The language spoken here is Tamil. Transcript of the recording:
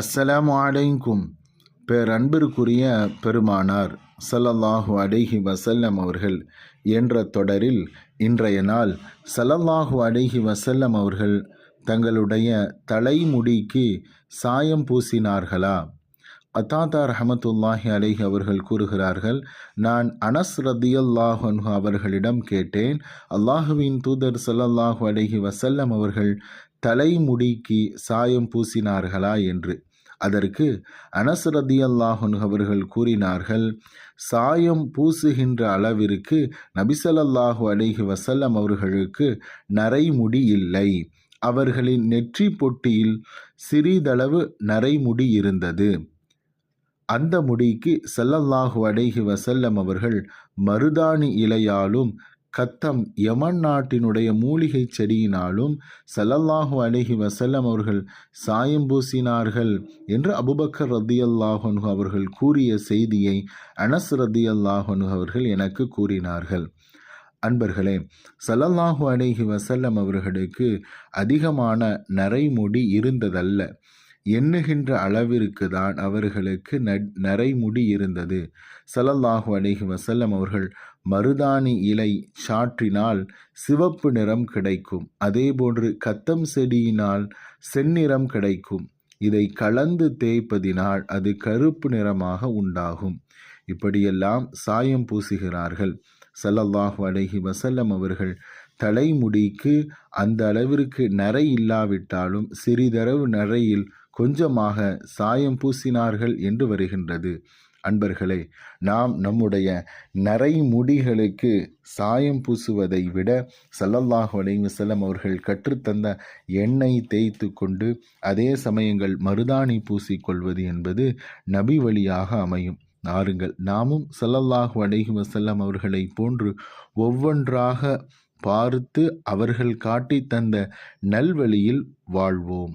அஸ்ஸலாமு அலைக்கும். பேரன்பிற்குரிய பெருமானார் சல்லல்லாஹு அடைகி வசல்லம் அவர்கள் என்ற தொடரில் இன்றைய நாள் சல்லல்லாஹு அடைகி வசல்லம் அவர்கள் தங்களுடைய தலைமுடிக்கு சாயம் பூசினார்களா? அத்தாத்தா ரஹமத்துல்லாஹி அலைஹி அவர்கள் கூறுகிறார்கள் நான் அனஸ் ரதியல்லாஹ் அன்ஹு அவர்களிடம் கேட்டேன் அல்லாஹுவின் தூதர் சல்லல்லாஹு அலைஹி வசல்லம் அவர்கள் தலைமுடிக்கு சாயம் பூசினார்களா? என்று. அதற்கு அனசரதி அல்லாஹன் அவர்கள் கூறினார்கள் சாயம் பூசுகின்ற அளவிற்கு நபிசல்லாஹு அலிஹி வசல்லம் அவர்களுக்கு நரைமுடி இல்லை. அவர்களின் நெற்றி பொட்டியில் சிறிதளவு நரைமுடி இருந்தது. அந்த முடிக்கு சல்லல்லாஹு அடைகி வசல்லம் அவர்கள் மருதாணி இலையாலும் கத்தம் யமன் நாட்டினுடைய மூலிகை செடியினாலும் சல்லல்லாஹு அலஹி வசல்லம் அவர்கள் சாயம் பூசினார்கள் என்று அபுபக்கர் ரத்தியல்லாஹனு அவர்கள் கூறிய செய்தியை அனஸ் ரத்தியல்லாஹனு அவர்கள் எனக்கு கூறினார்கள். அன்பர்களே சல்லல்லாஹு அலஹி வசல்லம் அவர்களுக்கு அதிகமான நரைமுடி இருந்ததல்ல. எண்ணுகின்ற அளவிற்கு தான் அவர்களுக்கு நரைமுடி இருந்தது. சலல்லாஹு அலிஹி வசல்லம் அவர்கள் மருதாணி இலை சாற்றினால் சிவப்பு நிறம் கிடைக்கும். அதேபோன்று கத்தம் செடியினால் செந்நிறம் கிடைக்கும். இதை கலந்து தேய்ப்பதினால் அது கருப்பு நிறமாக உண்டாகும். இப்படியெல்லாம் சாயம் பூசுகிறார்கள். சல்லல்லாஹு அலஹி வசல்லம் அவர்கள் தலைமுடிக்கு அந்த அளவிற்கு நரை இல்லாவிட்டாலும் சிறிதளவு நரையில் கொஞ்சமாக சாயம் பூசினார்கள் என்று வருகின்றது. அன்பர்களே நாம் நம்முடைய நரை முடிகளுக்கு சாயம் பூசுவதை விட சல்லல்லாஹு அலைவசலம் அவர்கள் கற்றுத்தந்த எண்ணெய் தேய்த்து கொண்டு அதே சமயங்கள் மருதாணி பூசிக்கொள்வது என்பது நபி வழியாக அமையும். நாருங்கள் நாமும் சல்லல்லாஹு அலைஹி வஸல்லம் அவர்களை போன்று ஒவ்வொன்றாக பார்த்து அவர்கள் காட்டி தந்த நல்வழியில் வாழ்வோம்.